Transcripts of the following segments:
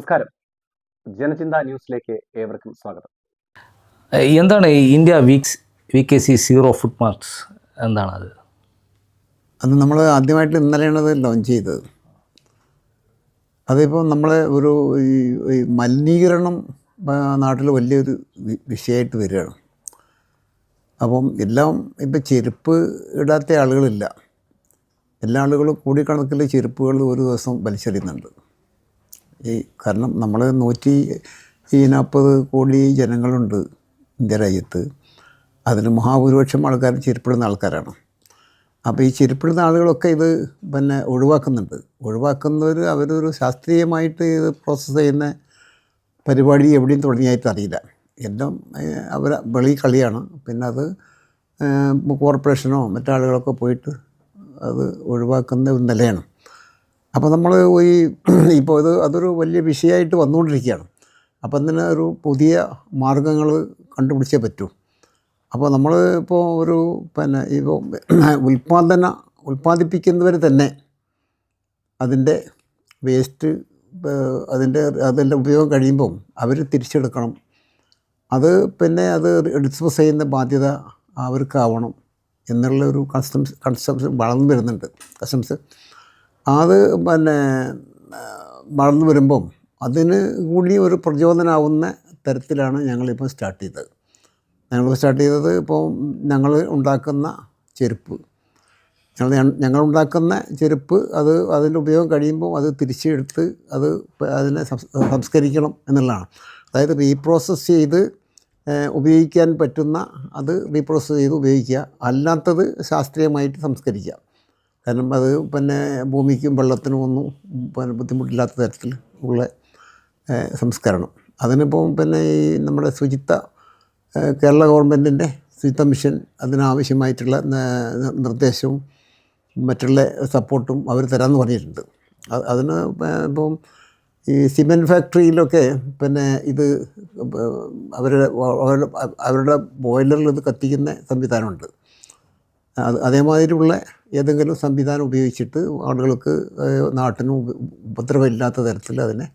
നമസ്കാരം. ജനചിന്ത ന്യൂസിലേക്ക് ഏവർക്കും സ്വാഗതം. എന്താണ് ഈ India weeks V K C zero foot marks? എന്താണ് അത് അത് നമ്മൾ ആദ്യമായിട്ട് ഇന്നലെയാണ് അത് ലോഞ്ച് ചെയ്തത്. അതിപ്പോൾ നമ്മൾ ഒരു ഈ മലിനീകരണം നാട്ടിൽ വലിയൊരു വിഷയമായിട്ട് വരികയാണ്. അപ്പം എല്ലാം ഇപ്പം ചെരുപ്പ് ഇടാത്ത ആളുകളില്ല. എല്ലാ ആളുകളും കൂടിക്കണക്കിൽ ചെരുപ്പുകൾ ഒരു ദിവസം വലിച്ചെറിയുന്നുണ്ട്. ഈ കാരണം നമ്മൾ നൂറ്റി ഈ നാൽപ്പത് കോടി ജനങ്ങളുണ്ട് ഇന്ത്യ രാജ്യത്ത്. അതിൽ മഹാഭൂരിപക്ഷം ആൾക്കാർ ചെരുപ്പിടുന്ന ആൾക്കാരാണ്. അപ്പോൾ ഈ ചെരുപ്പിടുന്ന ആളുകളൊക്കെ ഇത് പിന്നെ ഒഴിവാക്കുന്നുണ്ട്. ഒഴിവാക്കുന്നവർ അവരൊരു ശാസ്ത്രീയമായിട്ട് ഇത് പ്രോസസ്സ് ചെയ്യുന്ന പരിപാടി എവിടെയും തുടങ്ങിയായിട്ട് അറിയില്ല. എല്ലാം അവർ വെളി കളിയാണ്. പിന്നെ അത് കോർപ്പറേഷനോ മറ്റാളുകളൊക്കെ പോയിട്ട് അത് ഒഴിവാക്കുന്ന ഒരു നിലയാണ്. അപ്പോൾ നമ്മൾ ഈ ഇപ്പോൾ ഇത് അതൊരു വലിയ വിഷയമായിട്ട് വന്നുകൊണ്ടിരിക്കുകയാണ് അപ്പം തന്നെ ഒരു പുതിയ മാർഗങ്ങൾ കണ്ടുപിടിച്ചേ പറ്റൂ? അപ്പോൾ നമ്മൾ ഇപ്പോൾ ഒരു പിന്നെ ഇപ്പോൾ ഉൽപ്പാദന ഉൽപ്പാദിപ്പിക്കുന്നവർ തന്നെ അതിന്റെ വേസ്റ്റ് അതിന്റെ അതിന്റെ ഉപയോഗം കഴിയുമ്പം അവർ തിരിച്ചെടുക്കണം. അത് പിന്നെ അത് ഡിസ്പോസ് ചെയ്യുന്ന ബാധ്യത അവർക്കാവണം. എന്നുള്ള ഒരു കൺസംസ് കൺസംസ് വളർന്നു വരുന്നുണ്ട്. കസ്റ്റംസ് അത് പിന്നെ വളർന്നു വരുമ്പം അതിന് കൂടി ഒരു പ്രചോദനമാവുന്ന തരത്തിലാണ് ഞങ്ങളിപ്പോൾ സ്റ്റാർട്ട് ചെയ്തത്. ഞങ്ങൾ സ്റ്റാർട്ട് ചെയ്തത് ഇപ്പോൾ ഞങ്ങൾ ഉണ്ടാക്കുന്ന ചെരുപ്പ്. ഞങ്ങൾ ഞങ്ങൾ ഉണ്ടാക്കുന്ന ചെരുപ്പ് അത് അതിന്റെ ഉപയോഗം കഴിയുമ്പോൾ അത് തിരിച്ചെടുത്ത് അത് അതിനെ സംസ്കരിക്കണം എന്നുള്ളതാണ്. അതായത് റീപ്രോസസ്സ് ചെയ്ത് ഉപയോഗിക്കാൻ പറ്റുന്ന അത് റീപ്രോസസ് ചെയ്ത് ഉപയോഗിക്കുക. അല്ലാത്തത് ശാസ്ത്രീയമായിട്ട് സംസ്കരിക്കുക. കാരണം അത് പിന്നെ ഭൂമിക്കും വെള്ളത്തിനും ഒന്നും പിന്നെ ബുദ്ധിമുട്ടില്ലാത്ത തരത്തിൽ ഉള്ള സംസ്കരണം. അതിനിപ്പോൾ പിന്നെ ഈ നമ്മുടെ ശുചിത്വ കേരള ഗവൺമെന്റിന്റെ ശുചിത്വ മിഷൻ അതിനാവശ്യമായിട്ടുള്ള നിർദ്ദേശവും മറ്റുള്ള സപ്പോർട്ടും അവർ തരാമെന്ന് പറഞ്ഞിട്ടുണ്ട്. അതിന് ഇപ്പം ഈ സിമെന്റ് ഫാക്ടറിയിലൊക്കെ പിന്നെ ഇത് അവരുടെ അവരുടെ അവരുടെ ബോയിലറിൽ ഇത് കത്തിക്കുന്ന സംവിധാനമുണ്ട്. അത് അതേമാതിരിയുള്ള ഏതെങ്കിലും സംവിധാനം ഉപയോഗിച്ചിട്ട് ആളുകൾക്ക് നാട്ടിനും ഉപ- ഉപദ്രവമില്ലാത്ത തരത്തിൽ അതിനെ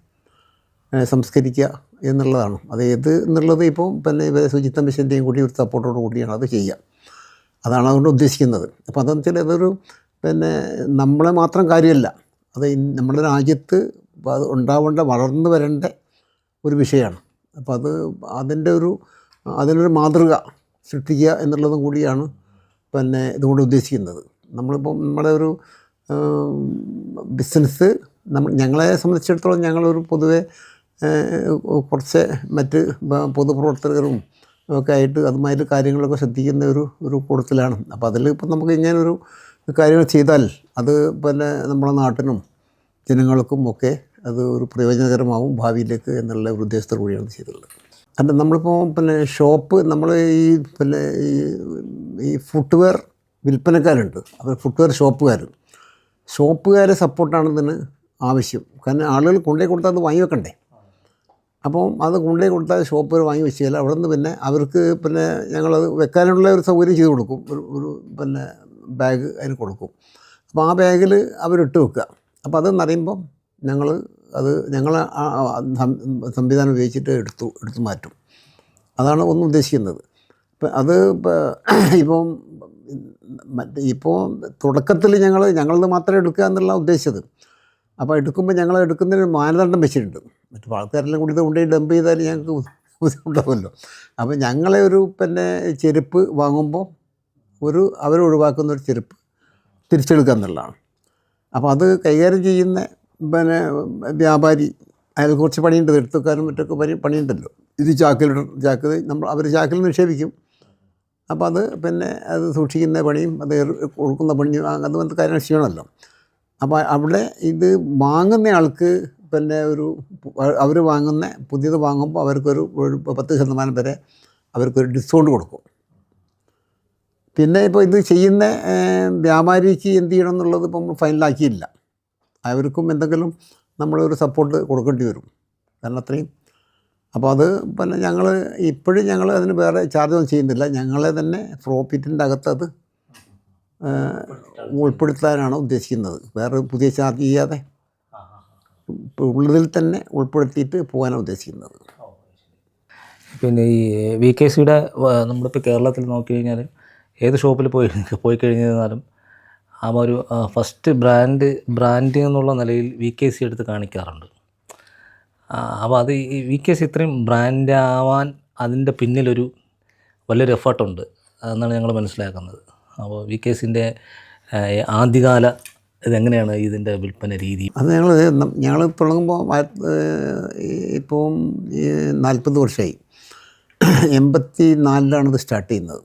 സംസ്കരിക്കുക എന്നുള്ളതാണ്. അത് ഏത് എന്നുള്ളത് ഇപ്പോൾ പിന്നെ ശുചിത്വ മിഷന്റെയും കൂടി ഒരു സപ്പോർട്ടോട് കൂടിയാണ് അത് ചെയ്യുക. അതാണ് അതുകൊണ്ട് ഉദ്ദേശിക്കുന്നത്. അപ്പോൾ അതെന്ന് വെച്ചാൽ അതൊരു പിന്നെ നമ്മളെ മാത്രം കാര്യമല്ല. അത് നമ്മുടെ രാജ്യത്ത് അത് ഉണ്ടാവേണ്ട വളർന്നു വരേണ്ട ഒരു വിഷയമാണ്. അപ്പോൾ അത് അതിന്റെ ഒരു അതിനൊരു മാതൃക സൃഷ്ടിക്കുക എന്നുള്ളതും കൂടിയാണ് പിന്നെ ഇതുകൊണ്ട് ഉദ്ദേശിക്കുന്നത്. നമ്മളിപ്പം നമ്മുടെ ഒരു ബിസിനസ് നമ്മൾ ഞങ്ങളെ സംബന്ധിച്ചിടത്തോളം ഞങ്ങളൊരു പൊതുവെ കുറച്ച് മറ്റ് പൊതുപ്രവർത്തകരും ഒക്കെ ആയിട്ട് അതുമായിട്ട് കാര്യങ്ങളൊക്കെ ശ്രദ്ധിക്കുന്ന ഒരു ഒരു കൂട്ടത്തിലാണ്. അപ്പോൾ അതിൽ ഇപ്പം നമുക്ക് ഇങ്ങനൊരു കാര്യങ്ങൾ ചെയ്താൽ അത് പിന്നെ നമ്മുടെ നാട്ടിനും ജനങ്ങൾക്കും ഒക്കെ അത് ഒരു പ്രയോജനകരമാവും ഭാവിയിലേക്ക് എന്നുള്ള ഒരു ഉദ്ദേശത്തോടു കൂടിയാണ് ചെയ്തിട്ടുള്ളത്. അല്ല നമ്മളിപ്പോൾ പിന്നെ ഷോപ്പ് നമ്മൾ ഈ പിന്നെ ഈ ഈ ഫുട്വെയർ വിൽപ്പനക്കാരുണ്ട്. അവർ ഫുട്വെയർ ഷോപ്പുകാർ ഷോപ്പുകാരെ സപ്പോർട്ടാണ് ഇതിന് ആവശ്യം. കാരണം ആളുകൾ കൊണ്ടുപോയി കൊടുത്താൽ അത് വാങ്ങി വെക്കണ്ടേ? അപ്പം അത് കൊണ്ടുപോയി കൊടുത്താൽ ഷോപ്പുകാർ വാങ്ങി വെച്ചാൽ അവിടെ നിന്ന് പിന്നെ അവർക്ക് പിന്നെ ഞങ്ങളത് വെക്കാനുള്ള ഒരു സൗകര്യം ചെയ്ത് കൊടുക്കും. ഒരു ഒരു പിന്നെ ബാഗ് അതിന് കൊടുക്കും. അപ്പോൾ ആ ബാഗിൽ അവരിട്ട് വെക്കുക. അപ്പോൾ അതെന്ന് അറിയുമ്പം ഞങ്ങൾ അത് ഞങ്ങൾ സംവിധാനം ഉപയോഗിച്ചിട്ട് എടുത്തു എടുത്തു മാറ്റും. അതാണ് ഒന്ന് ഉദ്ദേശിക്കുന്നത്. അത് ഇപ്പം ഇപ്പോൾ തുടക്കത്തിൽ ഞങ്ങൾ ഞങ്ങളത് മാത്രമേ എടുക്കുക എന്നുള്ള ഉദ്ദേശിച്ചത്. അപ്പോൾ എടുക്കുമ്പോൾ ഞങ്ങൾ എടുക്കുന്നതിന് മാനദണ്ഡം വെച്ചിട്ടുണ്ട്. മറ്റു ആൾക്കാരെല്ലാം കൂടി ഇത് കൊണ്ടുപോയി ഡംപ് ചെയ്താൽ ഞങ്ങൾക്ക് ബുദ്ധിമുട്ടാവുമല്ലോ. അപ്പോൾ ഞങ്ങളെ ഒരു പിന്നെ ചെരുപ്പ് വാങ്ങുമ്പോൾ ഒരു അവരൊഴിവാക്കുന്ന ഒരു ചെരുപ്പ് തിരിച്ചെടുക്കുക എന്നുള്ളതാണ്. അപ്പോൾ അത് കൈകാര്യം ചെയ്യുന്ന പിന്നെ വ്യാപാരി അയാൾ കുറച്ച് പണിയുണ്ട് എടുത്തുക്കാനും മറ്റൊക്കെ പണി പണിയുണ്ടല്ലോ. ഇത് ചാക്കിലിട ചാക്ക് നമ്മൾ അവർ ചാക്കിൽ നിക്ഷേപിക്കും. അപ്പോൾ അത് പിന്നെ അത് സൂക്ഷിക്കുന്ന പണിയും അത് കൊടുക്കുന്ന പണിയും അങ്ങനത്തെ കാര്യങ്ങൾ ചെയ്യണമല്ലോ അപ്പോൾ അവിടെ ഇത് വാങ്ങുന്ന ആൾക്ക് പിന്നെ ഒരു അവർ വാങ്ങുന്ന പുതിയത് വാങ്ങുമ്പോൾ അവർക്കൊരു ഒരു പത്ത് ശതമാനം വരെ അവർക്കൊരു ഡിസ്കൗണ്ട് കൊടുക്കും. പിന്നെ ഇപ്പോൾ ഇത് ചെയ്യുന്ന വ്യാപാരിക്ക് എന്ത് ചെയ്യണം എന്നുള്ളത് ഇപ്പം നമ്മൾ ഫൈനലാക്കിയില്ല അവർക്കും എന്തെങ്കിലും നമ്മളൊരു സപ്പോർട്ട് കൊടുക്കേണ്ടി വരും. കാരണം അത്രയും അപ്പോൾ അത് പിന്നെ ഞങ്ങൾ ഇപ്പോഴും ഞങ്ങൾ അതിന് വേറെ ചാർജ് ഒന്നും ചെയ്യുന്നില്ല. ഞങ്ങളെ തന്നെ പ്രോഫിറ്റിന്റെ അകത്ത് അത് ഏഹ്, ഉൾപ്പെടുത്താനാണ് ഉദ്ദേശിക്കുന്നത്. വേറെ പുതിയ ചാർജ് ചെയ്യാതെ ഉള്ളതിൽ തന്നെ ഉൾപ്പെടുത്തിയിട്ട് പോകാനാണ് ഉദ്ദേശിക്കുന്നത്. പിന്നെ ഈ വി കെ സിയുടെ നമ്മളിപ്പോൾ കേരളത്തിൽ നോക്കി കഴിഞ്ഞാൽ ഏത് ഷോപ്പിൽ പോയി പോയി കഴിഞ്ഞിരുന്നാലും ആ ഒരു ഫസ്റ്റ് ബ്രാൻഡ് ബ്രാൻഡ് എന്നുള്ള നിലയിൽ വി കെ സി എടുത്ത് കാണിക്കാറുണ്ട്. അപ്പോൾ അത് ഈ വി കെ സി ഇത്രയും ബ്രാൻഡ് ആവാൻ അതിന്റെ പിന്നിലൊരു വലിയൊരു എഫേർട്ടുണ്ട് എന്നാണ് ഞങ്ങൾ മനസ്സിലാക്കുന്നത്. അപ്പോൾ വി കെ സിന്റെ ആദ്യകാല ഇതെങ്ങനെയാണ് ഇതിന്റെ വിൽപ്പന രീതി? അത് ഞങ്ങൾ ഞങ്ങൾ തുടങ്ങുമ്പോൾ ഇപ്പം നാൽപ്പത് വർഷമായി. എൺപത്തി നാലിലാണ് ഇത് സ്റ്റാർട്ട് ചെയ്യുന്നത്.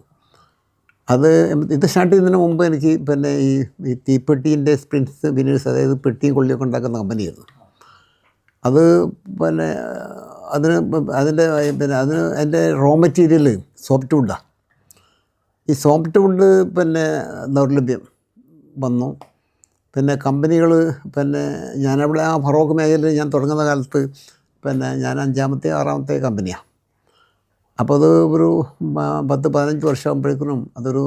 അത് ഇത് സ്റ്റാർട്ട് ചെയ്യുന്നതിന് മുമ്പ് എനിക്ക് പിന്നെ ഈ തീപ്പെട്ടീന്റെ സ്പ്രിൻസ് പിന്നീട് അതായത് പെട്ടിയും കൊള്ളിയൊക്കെ ഉണ്ടാക്കുന്ന കമ്പനിയായിരുന്നു അത് പിന്നെ അതിന് അതിന്റെ പിന്നെ അതിന് അതിന്റെ റോ മെറ്റീരിയൽ സോഫ്റ്റ് വുഡാണ് ഈ സോഫ്റ്റ് വുഡ് പിന്നെ ദൗർലഭ്യം വന്നു. പിന്നെ കമ്പനികൾ പിന്നെ ഞാനവിടെ ആ ഫറോക്ക് മേഖലയിൽ ഞാൻ തുടങ്ങുന്ന കാലത്ത് പിന്നെ ഞാൻ അഞ്ചാമത്തെ ആറാമത്തെ കമ്പനിയാണ് അപ്പോൾ അത് ഒരു പത്ത് പതിനഞ്ച് വർഷമാകുമ്പോഴേക്കും അതൊരു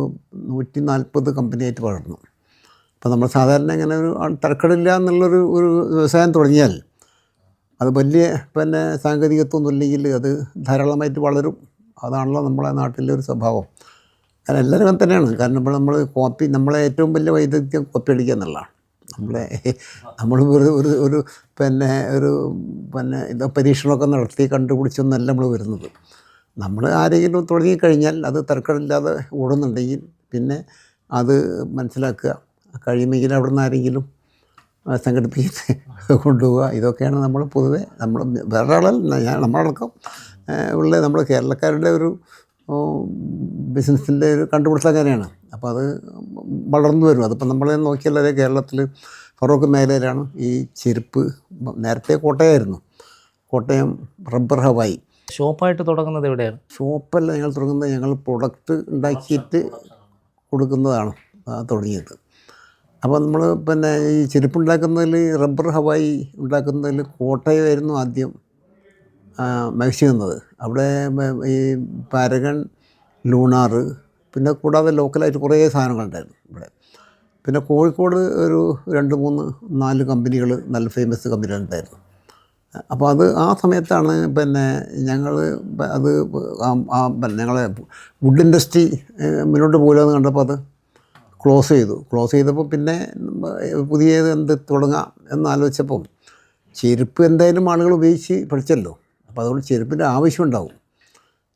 നൂറ്റി നാൽപ്പത് കമ്പനിയായിട്ട് വളർന്നു. അപ്പോൾ നമ്മൾ സാധാരണ ഇങ്ങനെ ഒരു തരക്കടില്ല എന്നുള്ളൊരു ഒരു വ്യവസായം തുടങ്ങിയാൽ അത് വലിയ പിന്നെ സാങ്കേതികത്വമൊന്നും ഇല്ലെങ്കിൽ അത് ധാരാളമായിട്ട് വളരും. അതാണല്ലോ നമ്മളെ നാട്ടിലെ ഒരു സ്വഭാവം. കാരണം എല്ലാവരും അങ്ങനെ തന്നെയാണ്. കാരണം ഇപ്പോൾ നമ്മൾ കോപ്പി നമ്മളെ ഏറ്റവും വലിയ വൈദഗ്ധ്യം കോപ്പി അടിക്കുക എന്നുള്ളതാണ്. നമ്മളെ നമ്മൾ ഒരു ഒരു ഒരു പിന്നെ ഒരു പിന്നെ ഇത് പരീക്ഷണമൊക്കെ നടത്തി കണ്ടുപിടിച്ചൊന്നല്ല നമ്മൾ വരുന്നത്. നമ്മൾ ആരെങ്കിലും തുടങ്ങിക്കഴിഞ്ഞാൽ അത് തർക്കമില്ലാതെ ഓടുന്നുണ്ടെങ്കിൽ പിന്നെ അത് മനസ്സിലാക്കുക. കഴിയുമെങ്കിൽ അവിടെ നിന്ന് ആരെങ്കിലും സംഘടിപ്പിച്ചിട്ട് കൊണ്ടുപോവുക. ഇതൊക്കെയാണ് നമ്മൾ പൊതുവെ നമ്മൾ വേറെ ആളല്ല ഞാൻ നമ്മളടക്കം ഉള്ള നമ്മൾ കേരളക്കാരുടെ ഒരു ബിസിനസ്സിന്റെ ഒരു കണ്ടുപിടുത്തക്കാരെയാണ് അപ്പോൾ അത് വളർന്നു വരും. അതിപ്പോൾ നമ്മളെ നോക്കിയാലേ കേരളത്തിൽ ഫറോക്ക് മേഖലയിലാണ് ഈ ചെരുപ്പ് നേരത്തെ കോട്ടയമായിരുന്നു കോട്ടയം റബ്ബർ ഹവായി. ഷോപ്പായിട്ട് തുടങ്ങുന്നത് എവിടെയാണ്? ഷോപ്പല്ല ഞങ്ങൾ തുടങ്ങുന്നത്. ഞങ്ങൾ പ്രൊഡക്റ്റ് ഉണ്ടാക്കിയിട്ട് കൊടുക്കുന്നതാണ് തുടങ്ങിയത്. അപ്പോൾ നമ്മൾ പിന്നെ ഈ ചെരുപ്പുണ്ടാക്കുന്നതിൽ റബ്ബർ ഹവായി ഉണ്ടാക്കുന്നതിൽ കോട്ടയമായിരുന്നു ആദ്യം മത്സ്യം നിന്നത്. അവിടെ ഈ പാരഗൺ ലൂണാറ് പിന്നെ കൂടാതെ ലോക്കലായിട്ട് കുറേ സാധനങ്ങളുണ്ടായിരുന്നു ഇവിടെ. പിന്നെ കോഴിക്കോട് ഒരു രണ്ട് മൂന്ന് നാല് കമ്പനികൾ നല്ല ഫേമസ് കമ്പനികളുണ്ടായിരുന്നു അപ്പോൾ അത് ആ സമയത്താണ് പിന്നെ ഞങ്ങൾ അത് ആ- ഞങ്ങളെ വുഡ് ഇൻഡസ്ട്രി മുന്നോട്ട് പോകില്ലെന്ന് കണ്ടപ്പോൾ അത് ക്ലോസ് ചെയ്തു. ക്ലോസ് ചെയ്തപ്പോൾ പിന്നെ പുതിയത് എന്ത് തുടങ്ങാം എന്നാലോചിച്ചപ്പം ചെരുപ്പ് എന്തായാലും ആളുകൾ ഉപയോഗിച്ച് പഠിച്ചല്ലോ. അപ്പോൾ അതുകൊണ്ട് ചെരുപ്പിന്റെ ആവശ്യമുണ്ടാവും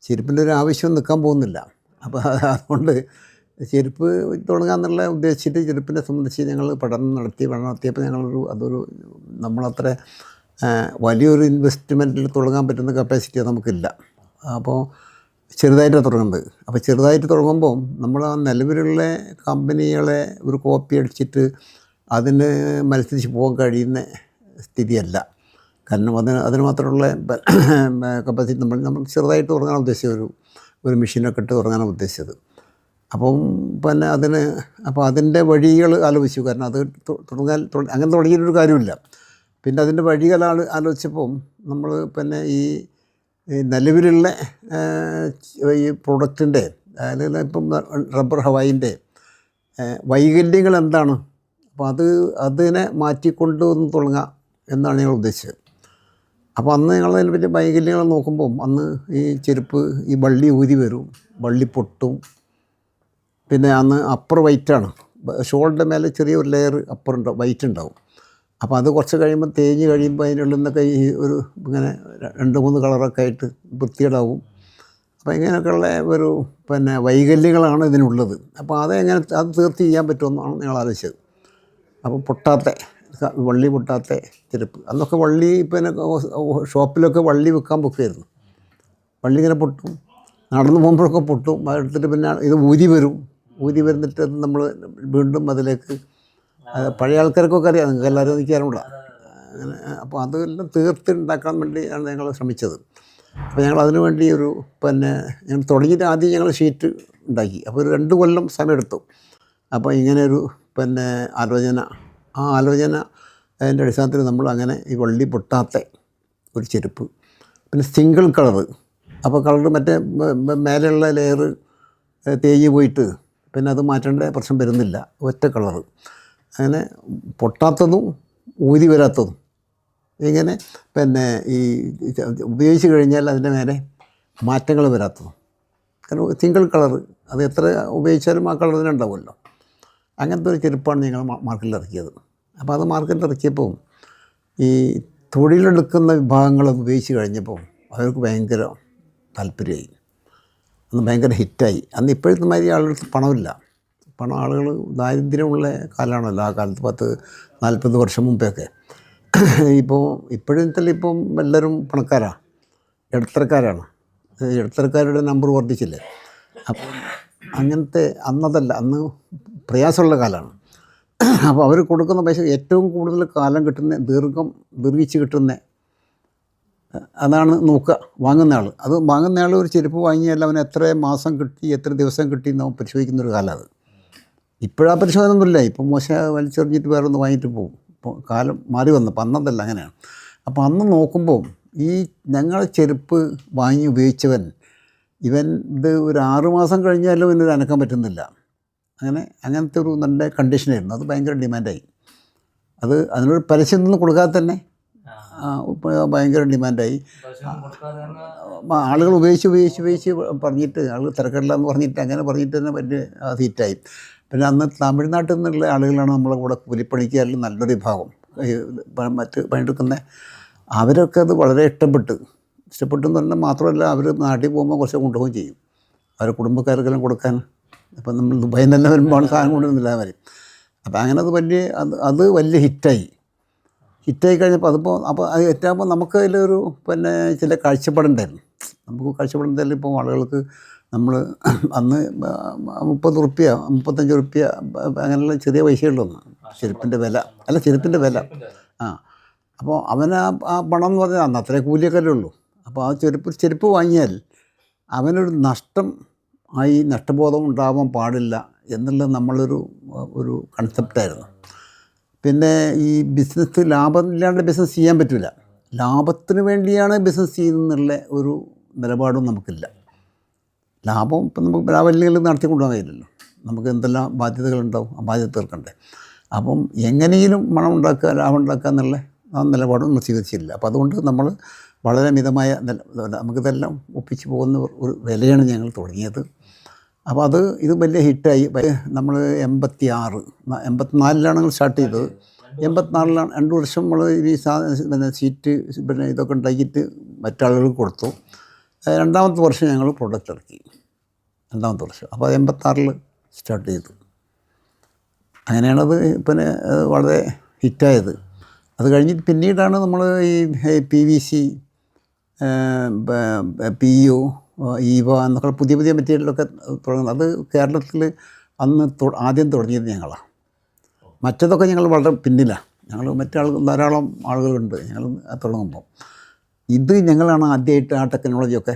ചെരുപ്പിന്റെ ഒരു ആവശ്യം നിൽക്കാൻ പോകുന്നില്ല. അപ്പോൾ അതുകൊണ്ട് ചെരുപ്പ് തുടങ്ങാമെന്നുള്ള ഉദ്ദേശിച്ചിട്ട് ചെരുപ്പിനെ സംബന്ധിച്ച് ഞങ്ങൾ പഠനം നടത്തി പഠനം നടത്തിയപ്പോൾ ഞങ്ങളൊരു അതൊരു നമ്മളത്ര വലിയൊരു ഇൻവെസ്റ്റ്മെന്റിൽ തുടങ്ങാൻ പറ്റുന്ന കപ്പാസിറ്റി നമുക്കില്ല. അപ്പോൾ ചെറുതായിട്ടാണ് തുടങ്ങുന്നത്. അപ്പോൾ ചെറുതായിട്ട് തുടങ്ങുമ്പോൾ നമ്മൾ ആ നിലവിലുള്ള കമ്പനികളെ ഒരു കോപ്പി അടിച്ചിട്ട് അതിന് മത്സരിച്ച് പോകാൻ കഴിയുന്ന സ്ഥിതിയല്ല. കാരണം അതിന് അതിന് മാത്രമുള്ള കപ്പാസിറ്റി നമ്മൾ നമ്മൾ ചെറുതായിട്ട് തുടങ്ങാൻ ഉദ്ദേശിച്ചത് ഒരു ഒരു മെഷീനൊക്കെ ഇട്ട് തുടങ്ങാനാണ് ഉദ്ദേശിച്ചത്. അപ്പം പിന്നെ അതിന് അപ്പോൾ അതിന്റെ വഴികൾ ആലോചിച്ചു. കാരണം അത് തുടങ്ങാൻ അങ്ങനെ തുടങ്ങിയിട്ടൊരു കാര്യമില്ല. പിന്നെ അതിന്റെ വഴികൾ ആലോചിച്ചപ്പം നമ്മൾ പിന്നെ ഈ ഈ നിലവിലുള്ള ഈ പ്രൊഡക്റ്റിന്റെ അതായത് ഇപ്പം റബ്ബർ ഹവായിന്റെ വൈകല്യങ്ങൾ എന്താണ്? അപ്പോൾ അത് അതിനെ മാറ്റിക്കൊണ്ട് വന്ന് തുടങ്ങാം എന്നാണ് ഞങ്ങൾ ഉദ്ദേശിച്ചത്. അപ്പോൾ അന്ന് ഞങ്ങൾ അതിനെ പറ്റി വൈകല്യങ്ങൾ നോക്കുമ്പം അന്ന് ഈ ചെരുപ്പ് ഈ വള്ളി ഊരി വരും വള്ളി പൊട്ടും. പിന്നെ അന്ന് അപ്പർ വൈറ്റാണ് ഷോളിന്റെ മേലെ ചെറിയൊരു ലെയർ അപ്പർ ഉണ്ടാവും വൈറ്റ് ഉണ്ടാവും. അപ്പോൾ അത് കുറച്ച് കഴിയുമ്പോൾ തേഞ്ഞ് കഴിയുമ്പോൾ അതിനുള്ളിൽ നിന്നൊക്കെ ഈ ഒരു ഇങ്ങനെ രണ്ട് മൂന്ന് കളറൊക്കെ ആയിട്ട് വൃത്തികേടാവും. അപ്പോൾ ഇങ്ങനെയൊക്കെയുള്ള ഒരു പിന്നെ വൈകല്യങ്ങളാണ് ഇതിനുള്ളത്. അപ്പോൾ അതെങ്ങനെ അത് തീർത്ത് ചെയ്യാൻ പറ്റുമെന്നാണ് ഞങ്ങൾ ആലോചിച്ചത്. അപ്പോൾ പൊട്ടാത്ത വള്ളി പൊട്ടാത്ത ചെരുപ്പ്. അന്നൊക്കെ വള്ളി പിന്നെ ഷോപ്പിലൊക്കെ വള്ളി വിൽക്കാൻ പൊക്കുമായിരുന്നു വള്ളി ഇങ്ങനെ പൊട്ടും. നടന്നു പോകുമ്പോഴൊക്കെ പൊട്ടും. അതെടുത്തിട്ട് പിന്നെ ഇത് ഊരി വരും. ഊരി വരുന്നിട്ട് നമ്മൾ വീണ്ടും അതിലേക്ക് അത് പഴയ ആൾക്കാർക്കൊക്കെ അറിയാം നിങ്ങൾക്ക് എല്ലാവരും എനിക്കറിയില്ല അങ്ങനെ അപ്പോൾ അതെല്ലാം തീർത്തുണ്ടാക്കാൻ വേണ്ടിയാണ് ഞങ്ങൾ ശ്രമിച്ചത്. അപ്പോൾ ഞങ്ങൾ അതിനു വേണ്ടി ഒരു പിന്നെ ഞങ്ങൾ തുടങ്ങിയിട്ട് ആദ്യം ഞങ്ങൾ ഷീറ്റ് ഉണ്ടാക്കി. അപ്പോൾ ഒരു രണ്ട് കൊല്ലം സമയമെടുത്തു അപ്പോൾ ഇങ്ങനെ ഒരു പിന്നെ ആലോചന ആ ആലോചന അതിന്റെ അടിസ്ഥാനത്തിൽ നമ്മൾ അങ്ങനെ ഈ വള്ളി പൊട്ടാത്ത ഒരു ചെരുപ്പ് പിന്നെ സിംഗിൾ കളറ്. അപ്പോൾ കളർ മറ്റേ മേലെയുള്ള ലെയർ തേഞ്ഞ് പോയിട്ട് പിന്നെ അത് മാറ്റേണ്ട പ്രശ്നം വരുന്നില്ല. ഒറ്റ കളറ്. അങ്ങനെ പൊട്ടാത്തതും ഊതി വരാത്തതും. ഇങ്ങനെ പിന്നെ ഈ ഉപയോഗിച്ച് കഴിഞ്ഞാൽ അതിന്റെ നേരെ മാറ്റങ്ങൾ വരാത്തതും. കാരണം സിംഗിൾ കളർ അത് എത്ര ഉപയോഗിച്ചാലും ആ കളർ തന്നെ ഉണ്ടാവുമല്ലോ. അങ്ങനത്തെ ഒരു ചെരുപ്പാണ് ഞങ്ങൾ മാർക്കറ്റിൽ ഇറക്കിയത്. അപ്പോൾ അത് മാർക്കറ്റിൽ ഇറക്കിയപ്പോൾ ഈ തൊഴിലെടുക്കുന്ന വിഭാഗങ്ങൾ ഉപയോഗിച്ച് കഴിഞ്ഞപ്പോൾ അവർക്ക് ഭയങ്കര താല്പര്യമായി. അന്ന് ഭയങ്കര ഹിറ്റായി അന്ന് ഇപ്പോഴത്തെ മാതിരി ആളുകൾക്ക് പണമില്ല. പണം ആളുകൾ ദാരിദ്ര്യമുള്ള കാലമാണല്ലോ ആ കാലത്ത് പത്ത് നാൽപ്പത് വർഷം മുമ്പെയൊക്കെ. ഇപ്പോൾ ഇപ്പോഴത്തെ ഇപ്പം എല്ലാവരും പണക്കാരാണ് ഇടത്തരക്കാരാണ്. ഇടത്തരക്കാരുടെ നമ്പർ വർദ്ധിച്ചില്ലേ? അപ്പോൾ അങ്ങനത്തെ അന്നതല്ല അന്ന് പ്രയാസമുള്ള കാലമാണ്. അപ്പോൾ അവർ കൊടുക്കുന്ന പൈസ ഏറ്റവും കൂടുതൽ കാലം കിട്ടുന്ന ദീർഘം ദീർഘിച്ച് കിട്ടുന്ന അതാണ് നോക്കുക വാങ്ങുന്ന ആൾ. അത് വാങ്ങുന്ന ആൾ ഒരു ചെരുപ്പ് വാങ്ങിയാൽ അവൻ എത്ര മാസം കിട്ടി എത്ര ദിവസം കിട്ടി എന്ന് പരിശോധിക്കുന്നൊരു പരിശോധിക്കുന്ന ഒരു കാലം അത്. ഇപ്പോഴാ പരിശോധന ഒന്നുമില്ല ഇപ്പം മോശ വലിച്ചെറിഞ്ഞിട്ട് വേറെ ഒന്ന് വാങ്ങിയിട്ട് പോകും ഇപ്പോൾ കാലം മാറി വന്നു. അപ്പം അന്നതല്ല അങ്ങനെയാണ്. അപ്പോൾ അന്ന് നോക്കുമ്പോൾ ഈ ഞങ്ങൾ ചെരുപ്പ് വാങ്ങി ഉപയോഗിച്ചവൻ ഇവൻ ഇത് ഒരു ആറുമാസം കഴിഞ്ഞാലും ഇവനൊരു അനക്കാൻ പറ്റുന്നില്ല. അങ്ങനെ അങ്ങനത്തെ ഒരു നല്ല കണ്ടീഷനായിരുന്നു. അത് ഭയങ്കര ഡിമാൻഡായി. അത് അതിനൊരു പരസ്യം ഒന്നും കൊടുക്കാതെ തന്നെ ഭയങ്കര ഡിമാൻഡായി. ആളുകൾ ഉപയോഗിച്ച് ഉപയോഗിച്ച് ഉപയോഗിച്ച് പറഞ്ഞിട്ട് ആളുകൾ തിരക്കടില്ല എന്ന് പറഞ്ഞിട്ട് അങ്ങനെ പറഞ്ഞിട്ട് തന്നെ വലിയ ഹീറ്റായി പിന്നെ അന്ന് തമിഴ്നാട്ടിൽ നിന്നുള്ള ആളുകളാണ് നമ്മളെ കൂടെ കൂലിപ്പണിക്കാരിൽ നല്ലൊരു വിഭാഗം. മറ്റ് പണിയെടുക്കുന്ന അവരൊക്കെ അത് വളരെ ഇഷ്ടപ്പെട്ട്. ഇഷ്ടപ്പെട്ടു എന്ന് പറഞ്ഞാൽ മാത്രമല്ല അവർ നാട്ടിൽ പോകുമ്പോൾ കുറച്ച് കൊണ്ടുപോകുകയും ചെയ്യും. അവരെ കുടുംബക്കാർക്കെല്ലാം കൊടുക്കാൻ. അപ്പം നമ്മൾ ദുബായിൽ തന്നെ വരുമ്പോൾ സാധനം കൊണ്ടുവരുന്നില്ല അവർ അപ്പം അങ്ങനെ അത് വലിയ അത് അത് വലിയ ഹിറ്റായി. ഹിറ്റായി കഴിഞ്ഞപ്പോൾ അതിപ്പോൾ അപ്പോൾ അത് ഹിറ്റാകുമ്പോൾ നമുക്ക് അതിലൊരു പിന്നെ ചില കാഴ്ചപ്പാടുണ്ടായിരുന്നു. നമുക്ക് കാഴ്ചപ്പാടുണ്ടായാലും ഇപ്പോൾ ആളുകൾക്ക് നമ്മൾ അന്ന് മുപ്പത് റുപ്യ മുപ്പത്തഞ്ച് റുപ്യ അങ്ങനെയുള്ള ചെറിയ പൈസയുള്ളൊന്ന് ചെരുപ്പിന്റെ വില. അല്ല ചെരുപ്പിന്റെ വില. ആ. അപ്പോൾ അവന് ആ ആ പണം എന്ന് പറഞ്ഞാൽ അന്ന് അത്രേ കൂലിയൊക്കെ ഉള്ളൂ. അപ്പോൾ ആ ചെരുപ്പ് ചെരുപ്പ് വാങ്ങിയാൽ അവനൊരു നഷ്ടം ആയി നഷ്ടബോധം ഉണ്ടാവാൻ പാടില്ല എന്നുള്ളത് നമ്മളൊരു ഒരു കൺസെപ്റ്റായിരുന്നു പിന്നെ ഈ ബിസിനസ് ലാഭം ഇല്ലാണ്ട് ബിസിനസ് ചെയ്യാൻ പറ്റില്ല ലാഭത്തിന് വേണ്ടിയാണ് ബിസിനസ് ചെയ്യുന്നുള്ള ഒരു നിലപാടും നമുക്കില്ല. ലാഭം ഇപ്പം നമുക്ക് ലാഭമില്ലെങ്കിൽ നടത്തിക്കൊണ്ടു കഴിയില്ലല്ലോ. നമുക്ക് എന്തെല്ലാം ബാധ്യതകളുണ്ടാവും ആ ബാധ്യത തീർക്കണ്ടേ. അപ്പം എങ്ങനെയും പണം ഉണ്ടാക്കുക ലാഭം ഉണ്ടാക്കുക എന്നുള്ള ആ നിലപാടും നമ്മൾ സ്വീകരിച്ചില്ല അപ്പോൾ അതുകൊണ്ട് നമ്മൾ വളരെ മിതമായ നമുക്കിതെല്ലാം ഒപ്പിച്ച് പോകുന്ന ഒരു വിലയാണ് ഞങ്ങൾ തുടങ്ങിയത്. അപ്പോൾ അത് ഇത് വലിയ ഹിറ്റായി. നമ്മൾ എൺപത്തി ആറ് എൺപത്തിനാലിലാണ് ഞങ്ങൾ സ്റ്റാർട്ട് ചെയ്തത്. എൺപത്തിനാലിലാണ് രണ്ട് വർഷം നമ്മൾ ഈ സാ പിന്നെ സീറ്റ് പിന്നെ ഇതൊക്കെ ഉണ്ടാക്കിയിട്ട് മറ്റാളുകൾക്ക് കൊടുത്തു. രണ്ടാമത്തെ വർഷം ഞങ്ങൾ പ്രൊഡക്റ്റ് ഇറക്കി. രണ്ടാമത്തെ വർഷം. അപ്പോൾ അത് എൺപത്താറിൽ സ്റ്റാർട്ട് ചെയ്തു. അങ്ങനെയാണത് പിന്നെ വളരെ ഹിറ്റായത്. അത് കഴിഞ്ഞിട്ട് പിന്നീടാണ് നമ്മൾ ഈ P V C P U EVA എന്നൊക്കെ പുതിയ പുതിയ മെറ്റീരിയലൊക്കെ തുടങ്ങുന്നത്. അത് കേരളത്തിൽ അന്ന് ആദ്യം തുടങ്ങിയത് ഞങ്ങളാണ്. മറ്റതൊക്കെ ഞങ്ങൾ വളരെ പിന്നിലാണ്. ഞങ്ങൾ മറ്റാൾ ധാരാളം ആളുകളുണ്ട്. ഞങ്ങൾ തുടങ്ങുമ്പോൾ ഇത് ഞങ്ങളാണ് ആദ്യമായിട്ട് ആ ടെക്നോളജിയൊക്കെ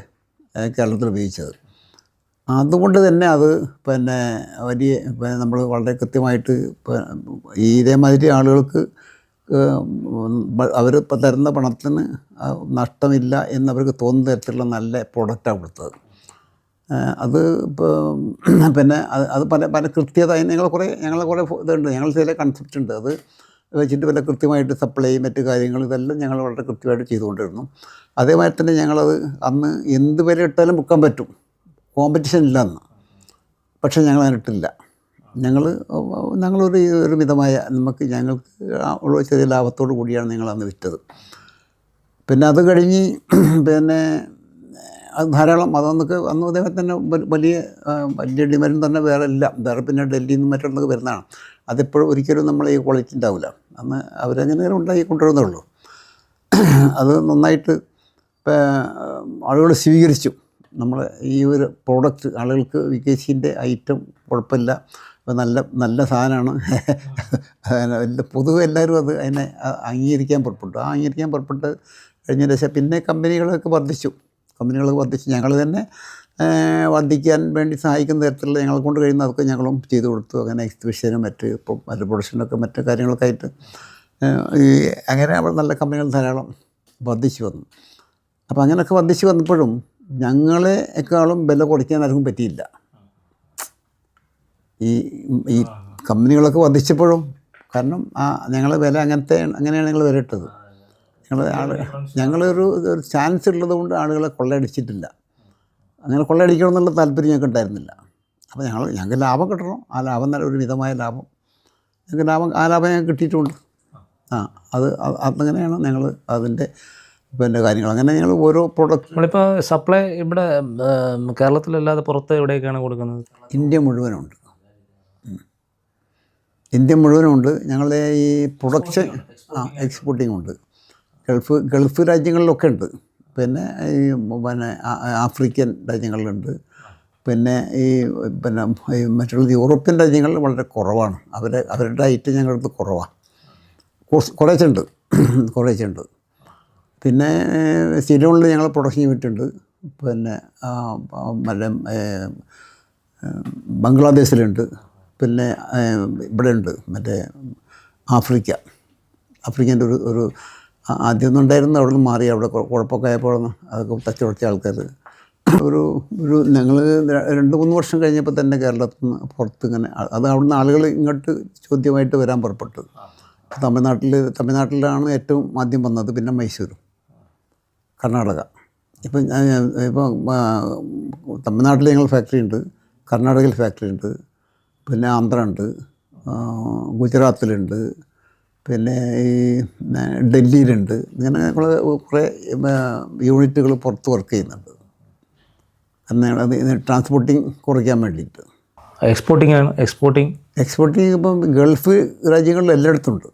കേരളത്തിൽ ഉപയോഗിച്ചത്. അതുകൊണ്ട് തന്നെ അത് പിന്നെ വലിയ നമ്മൾ വളരെ കൃത്യമായിട്ട് ഇതേമാതിരി ആളുകൾക്ക് അവർ ഇപ്പം തരുന്ന പണത്തിന് നഷ്ടമില്ല എന്നവർക്ക് തോന്നുന്ന തരത്തിലുള്ള നല്ല പ്രൊഡക്റ്റാണ് കൊടുത്തത്. അത് പിന്നെ അത് അത് പല പല കൃത്യത ഞങ്ങൾ കുറേ ഞങ്ങൾ കുറേ ഇതുണ്ട്. ഞങ്ങൾ ചില കൺസെപ്റ്റ് ഉണ്ട്. അത് വെച്ചിട്ട് വല്ല കൃത്യമായിട്ട് സപ്ലൈ മറ്റു കാര്യങ്ങൾ ഇതെല്ലാം ഞങ്ങൾ വളരെ കൃത്യമായിട്ട് ചെയ്തുകൊണ്ടിരുന്നു. അതേമാതിരി തന്നെ ഞങ്ങളത് അന്ന് എന്ത് വരെ ഇട്ടാലും വിൽക്കാൻ പറ്റും. കോമ്പറ്റീഷൻ ഇല്ല അന്ന്. പക്ഷേ ഞങ്ങൾ അതിനിട്ടില്ല ഞങ്ങൾ ഞങ്ങളൊരു ഒരു മിതമായ നമുക്ക് ഞങ്ങൾക്ക് ചെറിയ ലാഭത്തോടു കൂടിയാണ് ഞങ്ങൾ അന്ന് വിറ്റത്. പിന്നെ അത് കഴിഞ്ഞ് പിന്നെ അത് ധാരാളം അതൊന്നൊക്കെ അന്ന് അദ്ദേഹം തന്നെ വലിയ വലിയ ഡിമാൻഡ് തന്നെ വേറെ ഇല്ല. വേറെ പിന്നെ ഡൽഹിയിൽ നിന്നും മറ്റൊന്നൊക്കെ വരുന്നതാണ്. അതിപ്പോഴും ഒരിക്കലും നമ്മൾ ഈ ക്വാളിറ്റി ഉണ്ടാവില്ല. അന്ന് അവരങ്ങനെ ഉണ്ടാക്കി കൊണ്ടുവരുന്നേ ഉള്ളൂ. അത് നന്നായിട്ട് ആളുകൾ സ്വീകരിച്ചു. നമ്മൾ ഈ ഒരു പ്രോഡക്റ്റ് ആളുകൾക്ക് വി കെ സിന്റെ ഐറ്റം കുഴപ്പമില്ല. നല്ല നല്ല സാധനമാണ്. പൊതുവെ എല്ലാവരും അത് അതിനെ അംഗീകരിക്കാൻ പുറപ്പെട്ടു. ആ അംഗീകരിക്കാൻ പുറപ്പെട്ട് കഴിഞ്ഞ ശേഷം പിന്നെ കമ്പനികളൊക്കെ വർദ്ധിച്ചു. കമ്പനികളൊക്കെ വർദ്ധിച്ച് ഞങ്ങൾ തന്നെ വർദ്ധിക്കാൻ വേണ്ടി സഹായിക്കുന്ന തരത്തിലുള്ള ഞങ്ങളെ കൊണ്ട് കഴിയുന്ന അതൊക്കെ ഞങ്ങളും ചെയ്തു കൊടുത്തു. അങ്ങനെ എക്സിബിഷനും മറ്റ് ഇപ്പം മറ്റ് പ്രൊഡക്ഷനൊക്കെ മറ്റ് കാര്യങ്ങളൊക്കെ ആയിട്ട് ഈ അങ്ങനെ അവിടെ നല്ല കമ്പനികൾ ധാരാളം വർദ്ധിച്ചു വന്നു. അപ്പോൾ അങ്ങനെയൊക്കെ വർദ്ധിച്ചു വന്നപ്പോഴും ഞങ്ങളെക്കാളും വില കുറയ്ക്കാൻ ആർക്കും പറ്റിയില്ല. ഈ ഈ കമ്പനികളൊക്കെ വർദ്ധിച്ചപ്പോഴും കാരണം ആ ഞങ്ങളെ വില അങ്ങനത്തെ അങ്ങനെയാണ് ഞങ്ങൾ വില ഇട്ടത് ഞങ്ങൾ ആൾ ഞങ്ങളൊരു ഒരു ചാൻസ് ഉള്ളത് കൊണ്ട് ആളുകളെ കൊള്ളയടിച്ചിട്ടില്ല. അങ്ങനെ കൊള്ളയടിക്കണം എന്നുള്ള താല്പര്യം ഞങ്ങൾക്ക് ഉണ്ടായിരുന്നില്ല. അപ്പോൾ ഞങ്ങൾ ഞങ്ങൾക്ക് ലാഭം കിട്ടണം. ആ ലാഭം നല്ല ഒരു മിതമായ ലാഭം. ഞങ്ങൾക്ക് ലാഭം ആ ലാഭം ഞങ്ങൾക്ക് കിട്ടിയിട്ടുണ്ട്. ആ അത് അത് അതങ്ങനെയാണ് ഞങ്ങൾ അതിന്റെ പിന്നെ കാര്യങ്ങൾ. അങ്ങനെ ഞങ്ങൾ ഓരോ പ്രൊഡക്റ്റ് നമ്മളിപ്പോൾ സപ്ലൈ ഇവിടെ കേരളത്തിലല്ലാതെ പുറത്ത് എവിടെയൊക്കെയാണ് കൊടുക്കുന്നത്? ഇന്ത്യ മുഴുവനുണ്ട്. ഇന്ത്യ മുഴുവനുണ്ട്. ഞങ്ങളുടെ ഈ പ്രൊഡക്ഷൻ ആ എക്സ്പോർട്ടിംഗ് ഉണ്ട്. ഗൾഫ് ഗൾഫ് രാജ്യങ്ങളിലൊക്കെ ഉണ്ട്. പിന്നെ ഈ പിന്നെ ആഫ്രിക്കൻ രാജ്യങ്ങളിലുണ്ട്. പിന്നെ ഈ പിന്നെ മറ്റുള്ള യൂറോപ്യൻ രാജ്യങ്ങളിൽ വളരെ കുറവാണ്. അവരെ അവരുടെ ഐറ്റം ഞങ്ങളുടെ അടുത്ത് കുറവാണ് കുറേശ്ശെ ഉണ്ട് പിന്നെ സിനിമകളിൽ ഞങ്ങൾ പ്രൊഡക്ഷൻ ഉണ്ട് പിന്നെ മറ്റേ ബംഗ്ലാദേശിലുണ്ട്. പിന്നെ ഇവിടെ ഉണ്ട് മറ്റേ ആഫ്രിക്ക. ആഫ്രിക്കന്റെ ഒരു ഒരു ആ- ആദ്യമൊന്നും ഉണ്ടായിരുന്നു അവിടെ നിന്ന് മാറി. അവിടെ കുഴ- കുഴപ്പമൊക്കെ ആയപ്പോഴാണ് അതൊക്കെ തച്ചുടച്ച ആൾക്കാർ. ഒരു ഒരു ഞങ്ങൾ രണ്ട് മൂന്ന് വർഷം കഴിഞ്ഞപ്പോൾ തന്നെ കേരളത്തിൽ നിന്ന് പുറത്ത് ഇങ്ങനെ അത് അവിടുന്ന് ആളുകൾ ഇങ്ങോട്ട് ചോദ്യമായിട്ട് വരാൻ പുറപ്പെട്ടു. തമിഴ്നാട്ടിൽ തമിഴ്നാട്ടിലാണ് ഏറ്റവും ആദ്യം വന്നത്. പിന്നെ മൈസൂരും. കർണാടക. ഇപ്പം ഇപ്പോൾ ഇപ്പം തമിഴ്നാട്ടിൽ ഞങ്ങൾ ഫാക്ടറി ഉണ്ട്. കർണാടകയിൽ ഫാക്ടറി ഉണ്ട്. പിന്നെ ആന്ധ്ര ഉണ്ട് ഗുജറാത്തിലുണ്ട്. പിന്നെ ഈ ഡൽഹിയിലുണ്ട്. ഇങ്ങനെ ഞങ്ങൾ കുറേ യൂണിറ്റുകൾ പുറത്ത് വർക്ക് ചെയ്യുന്നുണ്ട്. കാരണം അത് ട്രാൻസ്പോർട്ടിങ് കുറയ്ക്കാൻ വേണ്ടിയിട്ട്. എക്സ്പോർട്ടിംഗ് ആണ് എക്സ്പോർട്ടിംഗ് എക്സ്പോർട്ടിങ് ഇപ്പം ഗൾഫ് രാജ്യങ്ങളിൽ എല്ലായിടത്തും ഉണ്ട്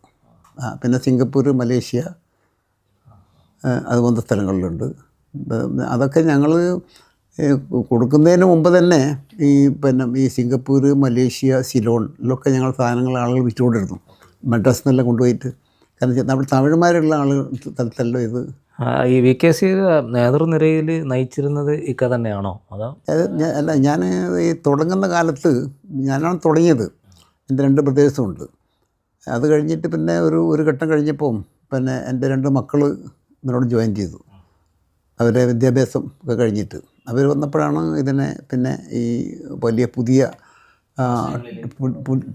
ആ പിന്നെ സിംഗപ്പൂർ മലേഷ്യ അതുപോലത്തെ സ്ഥലങ്ങളിലുണ്ട്. അതൊക്കെ ഞങ്ങൾ കൊടുക്കുന്നതിന് മുമ്പ് തന്നെ ഈ പിന്നെ ഈ സിംഗപ്പൂർ മലേഷ്യ സിലോൺ സിലോണിലൊക്കെ ഞങ്ങൾ സാധനങ്ങൾ ആളുകൾ വിറ്റുകൊണ്ടിരുന്നു. മദ്രാസിൽ നിന്നെല്ലാം കൊണ്ടുപോയിട്ട്. കാരണം നമ്മൾ നമ്മുടെ തമിഴന്മാരുള്ള ആളുകൾ തലത്തല്ലോ ഇത്. ഈ വി കെ സി നേതൃനിരയിൽ നയിച്ചിരുന്നത് ഇക്ക തന്നെയാണോ? അതോ? അല്ല ഞാൻ ഈ തുടങ്ങുന്ന കാലത്ത് ഞാനാണ് തുടങ്ങിയത്. എന്റെ രണ്ട് പ്രദേശമുണ്ട് അത് കഴിഞ്ഞിട്ട് പിന്നെ ഒരു ഒരു ഘട്ടം കഴിഞ്ഞപ്പോൾ പിന്നെ എന്റെ രണ്ട് മക്കൾ എന്നോട് ജോയിൻ ചെയ്തു. അവരെ വിദ്യാഭ്യാസം ഒക്കെ കഴിഞ്ഞിട്ട്. അവർ വന്നപ്പോഴാണ് ഇതിനെ പിന്നെ ഈ വലിയ പുതിയ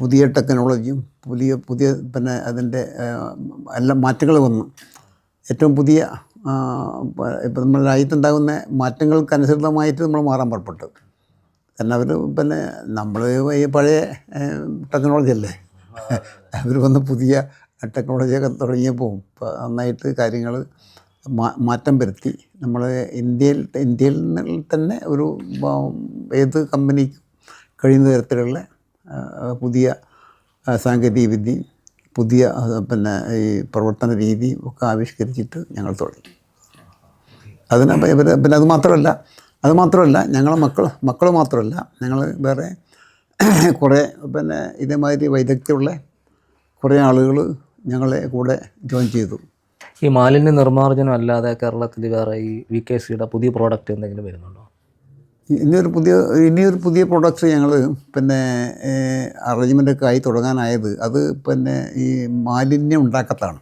പുതിയ ടെക്നോളജിയും പുതിയ പുതിയ പിന്നെ അതിന്റെ എല്ലാ മാറ്റങ്ങൾ വന്നു. ഏറ്റവും പുതിയ ഇപ്പം നമ്മുടെ രാജ്യത്തുണ്ടാകുന്ന മാറ്റങ്ങൾക്കനുസൃതമായിട്ട് നമ്മൾ മാറാൻ പുറപ്പെട്ടു കാരണം അവർ പിന്നെ നമ്മൾ ഈ പഴയ ടെക്നോളജി അല്ലേ? അവർ വന്ന് പുതിയ ടെക്നോളജിയൊക്കെ തുടങ്ങിയപ്പോൾ നന്നായിട്ട് കാര്യങ്ങൾ മാറ്റം വരുത്തി. നമ്മൾ ഇന്ത്യയിൽ ഇന്ത്യയിൽ തന്നെ ഒരു ഏത് കമ്പനിക്കും കഴിയുന്ന തരത്തിലുള്ള പുതിയ സാങ്കേതിക വിദ്യയും പുതിയ പിന്നെ ഈ പ്രവർത്തന രീതിയും ഒക്കെ ആവിഷ്കരിച്ചിട്ട് ഞങ്ങൾ തുടങ്ങി. അതിന് പിന്നെ അത് മാത്രമല്ല അത് മാത്രമല്ല ഞങ്ങളെ മക്കൾ മക്കൾ മാത്രമല്ല ഞങ്ങൾ വേറെ കുറേ പിന്നെ ഇതേമാതിരി വൈദഗ്ധ്യമുള്ള കുറേ ആളുകൾ ഞങ്ങളെ കൂടെ ജോയിൻ ചെയ്തു. ഈ മാലിന്യ നിർമ്മാർജനം അല്ലാതെ കേരളത്തിൽ വേറെ ഈ വി കെ സിയുടെ പുതിയ പ്രോഡക്റ്റ് എന്തെങ്കിലും വരുന്നുണ്ടോ? ഇനിയൊരു പുതിയ ഇനിയൊരു പുതിയ പ്രൊഡക്റ്റ് ഞങ്ങൾ പിന്നെ അറേഞ്ച്മെന്റൊക്കെ ആയി തുടങ്ങാനായത് അത് പിന്നെ ഈ മാലിന്യം ഉണ്ടാക്കത്താണ്.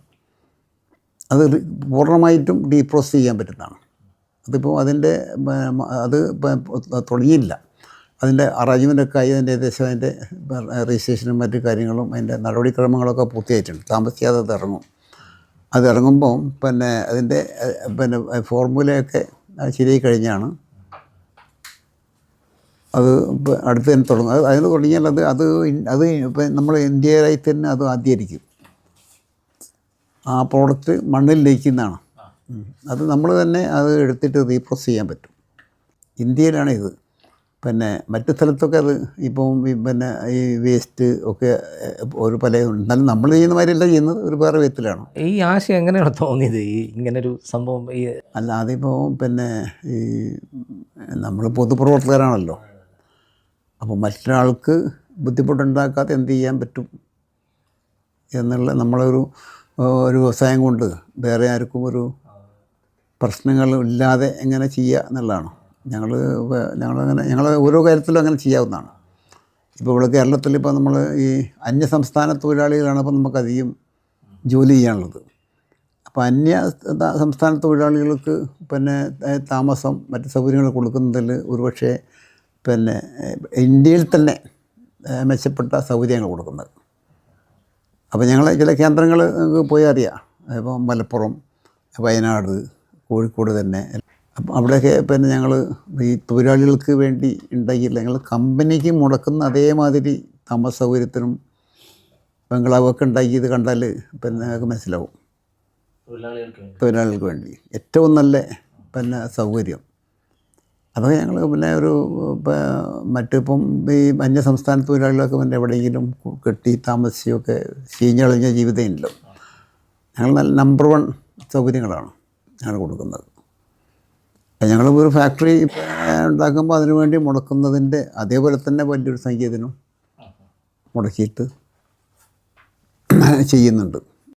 അത് പൂർണമായിട്ടും ഡീപ്രോസസ് ചെയ്യാൻ പറ്റുന്നതാണ്. അതിപ്പോൾ അതിന്റെ അത് തുടങ്ങിയില്ല. അതിന്റെ അറേഞ്ച്മെന്റൊക്കെ ആയി അതിന്റെ ഏകദേശം അതിന്റെ രജിസ്ട്രേഷനും മറ്റു കാര്യങ്ങളും അതിന്റെ നടപടിക്രമങ്ങളൊക്കെ പൂർത്തിയായിട്ടുണ്ട്. താമസിക്കാതെ അത് ഇറങ്ങും. അത് പിന്നെ അതിന്റെ പിന്നെ ഫോർമുലയൊക്കെ ശരിയായി കഴിഞ്ഞാണ് അത് ഇപ്പം അടുത്ത് തന്നെ തുടങ്ങും. അത് അതിന് തുടങ്ങിയാൽ അത് അത് അത് ഇപ്പം നമ്മൾ ഇന്ത്യയിലായി തന്നെ അത് ആദ്യമായിരിക്കും ആ പ്രോഡക്റ്റ് മണ്ണിൽ ലയിക്കുന്നതാണ്. അത് നമ്മൾ തന്നെ അത് എടുത്തിട്ട് റീപ്രസ് ചെയ്യാൻ പറ്റും. ഇന്ത്യയിലാണ് ഇത്. പിന്നെ മറ്റു സ്ഥലത്തൊക്കെ അത് ഇപ്പം പിന്നെ ഈ വേസ്റ്റ് ഒക്കെ ഒരു പല എന്നാലും നമ്മൾ ചെയ്യുന്ന മാതിരിയല്ല ചെയ്യുന്നത്. ഒരു വേറെ വിധത്തിലാണ്. ഈ ആശയം എങ്ങനെയാണ് തോന്നിയത്? ഈ ഇങ്ങനൊരു സംഭവം ഈ അല്ല അതിപ്പോൾ പിന്നെ ഈ നമ്മൾ പൊതുപ്രവർത്തകരാണല്ലോ. അപ്പോൾ മറ്റൊരാൾക്ക് ബുദ്ധിമുട്ടുണ്ടാക്കാതെ എന്ത് ചെയ്യാൻ പറ്റും എന്നുള്ള നമ്മളൊരു ഒരു വ്യവസായം കൊണ്ട് വേറെ ആർക്കും ഒരു പ്രശ്നങ്ങൾ ഇല്ലാതെ എങ്ങനെ ചെയ്യുക എന്നുള്ളതാണ്. ഞങ്ങൾ ഞങ്ങളങ്ങനെ ഞങ്ങൾ ഓരോ കാര്യത്തിലും അങ്ങനെ ചെയ്യാവുന്നതാണ്. ഇപ്പോൾ ഇവിടെ കേരളത്തിൽ ഇപ്പോൾ നമ്മൾ ഈ അന്യ സംസ്ഥാന തൊഴിലാളികളാണ് ഇപ്പോൾ നമുക്കധികം ജോലി ചെയ്യാനുള്ളത്. അപ്പോൾ അന്യ സംസ്ഥാന തൊഴിലാളികൾക്ക് പിന്നെ താമസം മറ്റ് സൗകര്യങ്ങൾ കൊടുക്കുന്നതിൽ ഒരുപക്ഷെ പിന്നെ ഇന്ത്യയിൽ തന്നെ മെച്ചപ്പെട്ട സൗകര്യങ്ങൾ കൊടുക്കുന്നത്. അപ്പോൾ ഞങ്ങൾ ചില കേന്ദ്രങ്ങൾ പോയി അറിയാം. ഇപ്പോൾ മലപ്പുറം വയനാട് കോഴിക്കോട് തന്നെ. അപ്പം അവിടെയൊക്കെ പിന്നെ ഞങ്ങൾ ഈ തൊഴിലാളികൾക്ക് വേണ്ടി ഉണ്ടാക്കിയില്ല ഞങ്ങൾ കമ്പനിക്ക് മുടക്കുന്ന അതേമാതിരി താമസ സൗകര്യത്തിനും ബംഗ്ലാവൊക്കെ ഉണ്ടാക്കിയത് കണ്ടാൽ പിന്നെ ഞങ്ങൾക്ക് മനസ്സിലാവും. തൊഴിലാളികൾക്ക് വേണ്ടി. ഏറ്റവും നല്ല പിന്നെ സൗകര്യം. അതൊക്കെ ഞങ്ങൾ പിന്നെ ഒരു മറ്റിപ്പം ഈ അന്യ സംസ്ഥാന തൊഴിലാളികളൊക്കെ പിന്നെ എവിടെയെങ്കിലും കെട്ടി താമസിച്ചൊക്കെ ചീഞ്ഞളിഞ്ഞ ജീവിതമില്ലല്ലോ ഞങ്ങൾ നല്ല നമ്പർ വൺ സൗകര്യങ്ങളാണ് ഞങ്ങൾ കൊടുക്കുന്നത്. ഞങ്ങൾ ഒരു ഫാക്ടറി ഉണ്ടാക്കുമ്പോൾ അതിനു വേണ്ടി മുടക്കുന്നതിന്റെ അതേപോലെ തന്നെ വലിയൊരു സംഗീതനും മുടക്കിയിട്ട് ചെയ്യുന്നുണ്ട്.